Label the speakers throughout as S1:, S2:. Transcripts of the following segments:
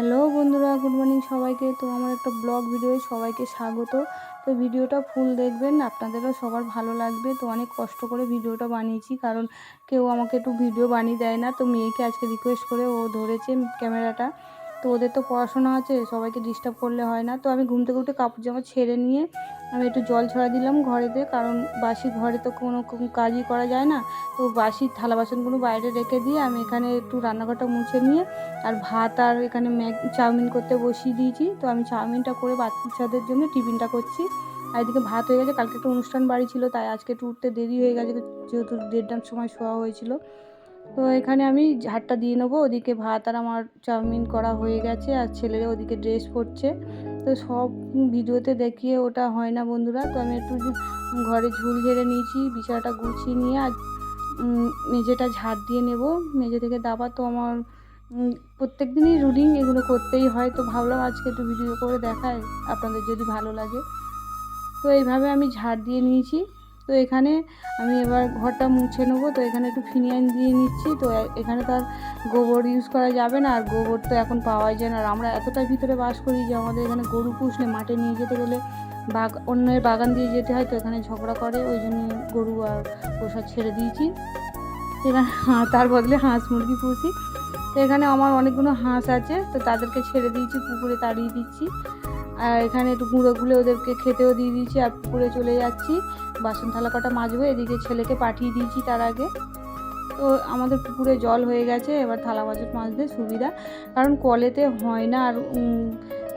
S1: Hello বন্ধুরা, good morning সবাইকে। তো আমার একটা ব্লগ ভিডিও সবাইকে স্বাগত। তো ভিডিওটা ফুল দেখবেন, আপনাদেরও সবার ভালো লাগবে। তো অনেক কষ্ট করে ভিডিওটা বানিয়েছি, কারণ কেউ আমাকে একটু ভিডিও বানিয়ে দেয় না। তো মেয়েকে আজকে রিকোয়েস্ট করে ও ধরেছে ক্যামেরাটা। তো ওদের তো পড়াশোনা আছে, সবাইকে ডিস্টার্ব করলে হয় না। তো আমি ঘুম থেকে উঠে কাপড় জামা ছেড়ে নিয়ে আমি একটু জল ছড়া দিলাম ঘরেতে, কারণ বাসি ঘরে তো কোনো কাজই করা যায় না। তো বাসি থালা বাসনগুলো বাইরে রেখে দিয়ে আমি এখানে একটু রান্নাঘরটা মুছে নিয়ে আর ভাত আর এখানে ম্যাগ, চাউমিন করতে বসিয়ে দিয়েছি। তো আমি চাউমিনটা করে বাচ্চাদের জন্য টিফিনটা করছি। আর এদিকে ভাত হয়ে গেছে, কালকে একটা অনুষ্ঠান বাড়ি ছিল, তাই আজকে একটু উঠতে দেরি হয়ে গেছে, যেহেতু দেড়টার সময় শোয়া হয়েছিল। তো এখানে আমি ঝাড়টা দিয়ে নেব। ওদিকে ভাত আর আমার চাউমিন করা হয়ে গেছে আর ছেলেরা ওদিকে ড্রেস পরছে। তো সব ভিডিওতে দেখিয়ে ওটা হয় না বন্ধুরা। তো আমি একটু ঘরে ঝুল ঝেড়ে নিয়েছি, বিছানাটা গুছিয়ে নিয়ে আর মেঝেটা ঝাড় দিয়ে নেব। মেঝে থেকে দাবা তো আমার প্রত্যেক দিনই রুটিন এগুলো করতেই হয়। তো ভাবলাম আজকে একটু ভিডিও করে দেখায় আপনাদের যদি ভালো লাগে। তো এইভাবে আমি ঝাড় দিয়ে নিয়েছি। তো এখানে আমি এবার ঘরটা মুছে নেব। তো এখানে একটু ফিনিয়ান দিয়ে নিচ্ছি। তো এখানে তো আর গোবর ইউজ করা যাবে না। আর গোবর তো এখন পাওয়াই যায় না। আর আমরা এতটাই ভিতরে বাস করি যে আমাদের এখানে গরু পুষলে মাঠে নিয়ে যেতে গেলে বাগ অন্যের বাগান দিয়ে যেতে হয়। তো এখানে ঝগড়া করে। ওই জন্য গরু আর পোষা ছেড়ে দিয়েছি। এখানে তার বদলে হাঁস মুরগি পুষি। তো এখানে আমার অনেকগুলো হাঁস আছে। তো তাদেরকে ছেড়ে দিয়েছি। পুকুরে তাড়িয়ে দিচ্ছি। আর এখানে একটু গুঁড়ো গুলে ওদেরকে খেতেও দিয়ে দিয়েছি আর পুকুরে চলে যাচ্ছি। বাসন থালা কটা মাজবো, এদিকে ছেলেকে পাঠিয়ে দিয়েছি তার আগে। তো আমাদের পুকুরে জল হয়ে গেছে, এবার থালা বাসন মাজতে সুবিধা। কারণ কলেতে হয় না আর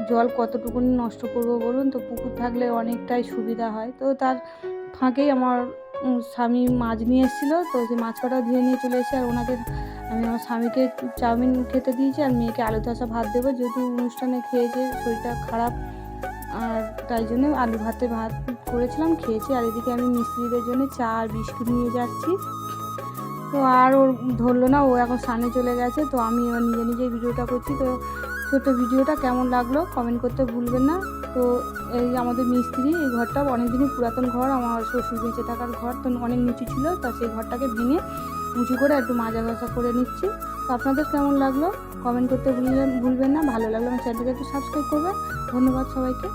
S1: জল কতটুকুনি নষ্ট করব বলুন? তো পুকুর থাকলে অনেকটাই সুবিধা হয়। তো তার ফাঁকেই আমার স্বামী মাছ নিয়ে এসেছিল, তো সেই মাছ কটা ধুয়ে নিয়ে চলে এসে আর ওনাকে আমি আমার স্বামীকে চাউমিন খেতে দিয়েছি আর মেয়েকে আলু ধসা ভাত দেবো। যেহেতু অনুষ্ঠানে খেয়েছে, শরীরটা খারাপ, আর তাই জন্য আলু ভাতে ভাত করেছিলাম, খেয়েছি। আর এদিকে আমি মিস্ত্রিদের জন্য চা আর বিস্কুট নিয়ে যাচ্ছি। তো আর ওর ধরলো না, ও এখন সামনে চলে গেছে, তো আমি এবার নিজে নিজেই ভিডিওটা করছি। তো ছোট্ট ভিডিওটা কেমন লাগল কমেন্ট করতে ভুলবেন না। তো এই আমাদের মিস্ত্রি, এই ঘরটা অনেকদিনই পুরাতন ঘর, আমার শ্বশুর বেঁচে থাকার ঘর, তো অনেক নিচু ছিল, তা সেই ঘরটাকে ভেঙে উঁচু করে একটু মাজা ঘষা করে নিচ্ছি। তো আপনাদের কেমন লাগল? কমেন্ট করতে ভুলবেন ভুলবেন না, ভালো লাগল আমার চ্যানেলটাকে একটু সাবস্ক্রাইব করবেন। ধন্যবাদ সবাইকে।